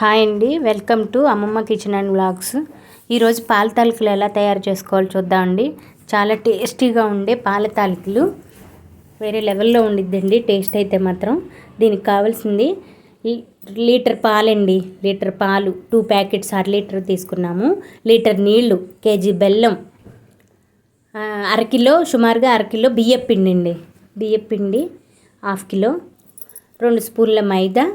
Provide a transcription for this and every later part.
Hi అండి welcome to Ammamma kitchen and blogs ఈరోజు పాల తాలికలు ఎలా తయారు చేసుకోవాలో చూద్దామండి చాలా టేస్టీగా ఉండే పాల తాలికలు. వేరే లెవెల్లో ఉండిద్దండి టేస్ట్ అయితే మాత్రం. దీనికి కావాల్సింది లీటర్ పాలండి లీటర్ పాలు. టూ ప్యాకెట్స్ అర లీటర్ తీసుకున్నాము. లీటర్ నీళ్ళు కేజీ బెల్లం. అరకిలో సుమారుగా అరకిలో బియ్యపిండి అండి. బియ్యపిండి హాఫ్ కిలో. రెండు స్పూన్ల మైదా.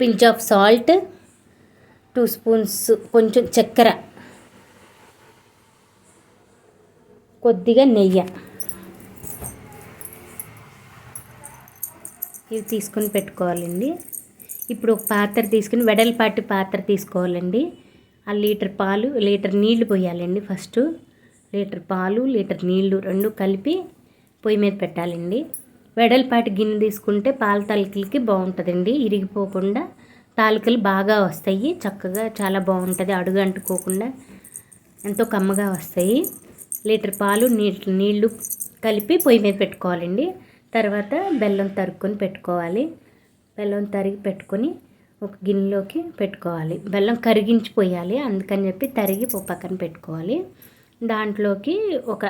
Pinch of salt two spoons కొంచెం చక్కెర కొద్దిగా నెయ్యి. ఇవి తీసుకొని పెట్టుకోవాలండి. ఇప్పుడు ఒక పాత్ర తీసుకుని వెడల్పాటి పాత్ర తీసుకోవాలండి. ఆ లీటర్ పాలు లీటర్ నీళ్ళు పోయాలండి ఫస్ట్. లీటర్ పాలు లీటర్ నీళ్ళు రెండు కలిపి పొయ్యి మీద పెట్టాలండి. వెడల్పాటి గిన్నె తీసుకుంటే పాల తాలికలకి బాగుంటుందండి ఇరిగిపోకుండా. తాలూకలు బాగా వస్తాయి. చక్కగా చాలా బాగుంటుంది. అడుగు అంటుకోకుండా ఎంతో కమ్మగా వస్తాయి. లీటర్ పాలు నీళ్ళు నీళ్ళు కలిపి పొయ్యి మీద పెట్టుకోవాలండి. తర్వాత బెల్లం తరుక్కొని పెట్టుకోవాలి. బెల్లం తరిగి పెట్టుకొని ఒక గిన్నెలోకి పెట్టుకోవాలి. బెల్లం కరిగించి పోయాలి అందుకని చెప్పి తరిగి పక్కన పెట్టుకోవాలి. దాంట్లోకి ఒక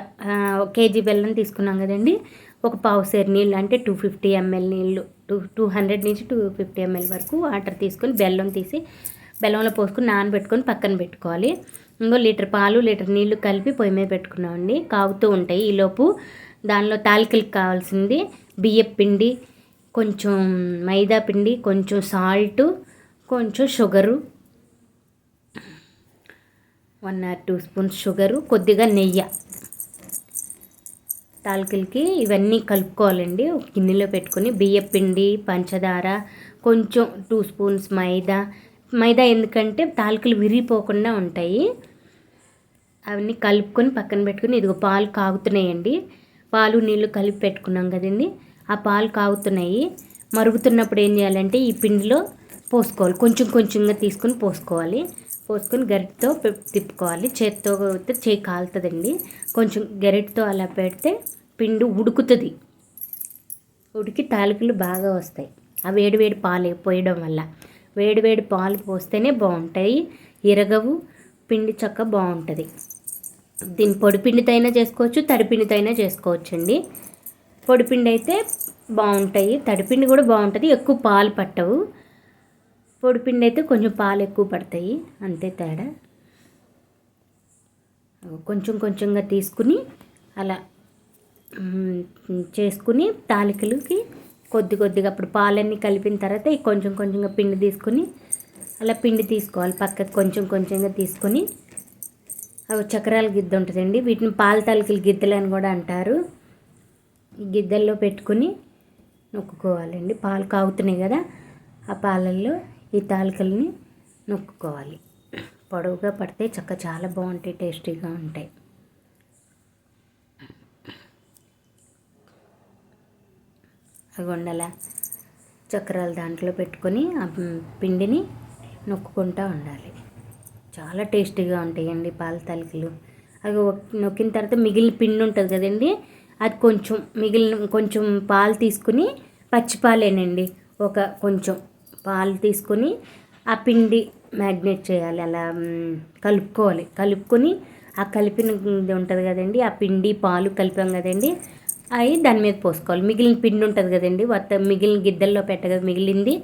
ఒక కేజీ బెల్లం తీసుకున్నాం కదండి. ఒక పావు సేరు నీళ్ళు అంటే టూ ఫిఫ్టీ ఎంఎల్ నీళ్ళు టూ టూ హండ్రెడ్ నుంచి టూ ఫిఫ్టీ ఎంఎల్ వరకు వాటర్ తీసుకొని బెల్లం తీసి బెల్లంలో పోసుకొని నానబెట్టుకొని పక్కన పెట్టుకోవాలి. ఇంకో లీటర్ పాలు లీటర్ నీళ్ళు కలిపి పొయ్యి మీద పెట్టుకున్నామండి. కాగుతూ ఉంటాయి. ఈలోపు దానిలో తాలికలకు కావాల్సింది బియ్యం పిండి కొంచెం మైదా పిండి కొంచెం సాల్ట్ కొంచెం sugar one or two spoons sugar కొద్దిగా నెయ్యి. తాలికలకి ఇవన్నీ కలుపుకోవాలండి. ఒక గిన్నెలో పెట్టుకొని బియ్యం పిండి పంచదార కొంచెం టూ స్పూన్స్ మైదా. మైదా ఎందుకంటే తాలికలు విరిగిపోకుండా ఉంటాయి. అవన్నీ కలుపుకొని పక్కన పెట్టుకుని ఇదిగో పాలు కాగుతున్నాయండి. పాలు నీళ్ళు కలిపి పెట్టుకున్నాం కదండి. ఆ పాలు కాగుతున్నాయి. మరుగుతున్నప్పుడు ఏం చేయాలంటే ఈ పిండిలో పోసుకోవాలి. కొంచెం కొంచెంగా తీసుకొని పోసుకోవాలి. పోసుకొని గరిటతో తిప్పుకోవాలి. చేత్తో అయితే చేయి కాలుతుందండి. కొంచెం గరిటతో అలా పెడితే పిండి ఉడుకుతుంది. ఉడికి తాలికలు బాగా వస్తాయి. ఆ వేడివేడి పాలు పోయడం వల్ల. వేడివేడి పాలు పోస్తేనే బాగుంటాయి. ఇరగవు పిండి చక్క బాగుంటుంది. దీన్ని పొడిపిండితో అయినా చేసుకోవచ్చు తడిపిండితో అయినా చేసుకోవచ్చు అండి పొడిపిండి అయితే బాగుంటాయి. తడిపిండి కూడా బాగుంటుంది. ఎక్కువ పాలు పట్టవు. పొడిపిండి అయితే కొంచెం పాలు ఎక్కువ పడతాయి. అంతే తేడా. కొంచెం కొంచెంగా తీసుకుని అలా చేసుకుని తాలికలకి కొద్ది కొద్దిగా అప్పుడు పాలన్నీ కలిపిన తర్వాత ఈ కొంచెం కొంచెంగా పిండి తీసుకొని అలా పిండి తీసుకోవాలి. పక్కకు కొంచెం కొంచెంగా తీసుకొని అవి చక్రాల గిద్ద ఉంటుందండి. వీటిని పాల తాలికలు గిద్దలు అని కూడా అంటారు. గిద్దల్లో పెట్టుకుని నొక్కుకోవాలండి. పాలు కాగుతున్నాయి కదా ఆ పాలల్లో ఈ తాలికల్ని నొక్కుకోవాలి. పొడవుగా పడితే చక్క చాలా బాగుంటాయి టేస్టీగా ఉంటాయి. అగొండల చక్రాలు దాంట్లో పెట్టుకొని ఆ పిండిని నొక్కుకుంటూ ఉండాలి. చాలా టేస్టీగా ఉంటాయండి పాల తాలికలు. అవి నొక్కిన తర్వాత మిగిలిన పిండి ఉంటుంది కదండి అది కొంచెం మిగిలిన కొంచెం పాలు తీసుకుని పచ్చి పాలేనండి ఒక కొంచెం పాలు తీసుకొని ఆ పిండి మ్యాగ్నేట్ చేయాలి. అలా కలుపుకోవాలి. కలుపుకొని ఆ కలిపినది ఉంటుంది కదండి ఆ పిండి పాలు కలిపాం కదండి అవి దాని మీద పోసుకోవాలి. మిగిలిన పిండి ఉంటుంది కదండి వత్త మిగిలిన గిద్దల్లో పెట్టగా మిగిలింది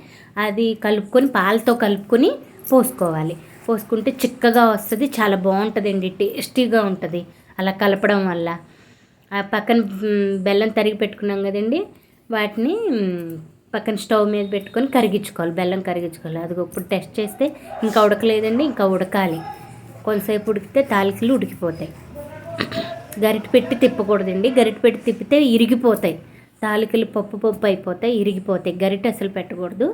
అది కలుపుకొని పాలతో కలుపుకొని పోసుకోవాలి. పోసుకుంటే చిక్కగా వస్తుంది చాలా బాగుంటుందండి టేస్టీగా ఉంటుంది. అలా కలపడం వల్ల. ఆ పక్కన బెల్లం తరిగి పెట్టుకున్నాం కదండి వాటిని పక్కన స్టవ్ మీద పెట్టుకొని కరిగించుకోవాలి బెల్లం కరిగించుకోవాలి. అది ఇప్పుడు టెస్ట్ చేస్తే ఇంకా ఉడకలేదండి ఇంకా ఉడకాలి. కొంతసేపు ఉడికితే తాలికలు ఉడికిపోతాయి. గరిట పెట్టి తిప్పకూడదండి. గరిట పెట్టి తిప్పితే ఇరిగిపోతాయి. తాలికలు పప్పు పప్పు అయిపోతాయి ఇరిగిపోతాయి. గరిట అసలు పెట్టకూడదు.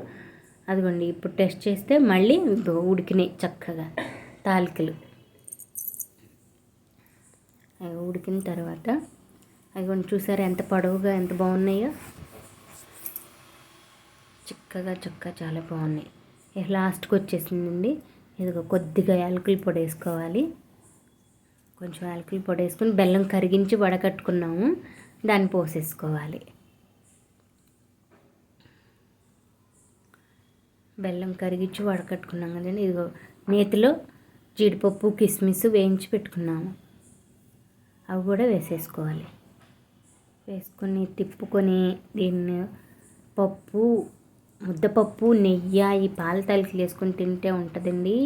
అదిగోండి ఇప్పుడు టెస్ట్ చేస్తే మళ్ళీ ఉడికినాయి చక్కగా తాలికలు. అవి ఉడికిన తర్వాత అవి చూసారా ఎంత పొడవుగా ఎంత బాగున్నాయో? చక్కగా చక్కగా చాలా బాగున్నాయి. ఇక లాస్ట్కి వచ్చేసిందండి. ఇదిగో కొద్దిగా యాలకుల పొడి వేసుకోవాలి. కొంచెం యాలకుల పొడి వేసుకొని బెల్లం కరిగించి వడకట్టుకున్నాము. దాన్ని పోసేసుకోవాలి. బెల్లం కరిగించి వడకట్టుకున్నాం కదండి. ఇదిగో నేతిలో జీడిపప్పు కిస్మిస్ వేయించి పెట్టుకున్నాము. అవి కూడా వేసేసుకోవాలి. వేసుకొని తిప్పుకొని దీన్ని పప్పు ముద్దపప్పు నెయ్యి ఈ పాల తాలికలు వేసుకొని తింటే ఉంటుందండి.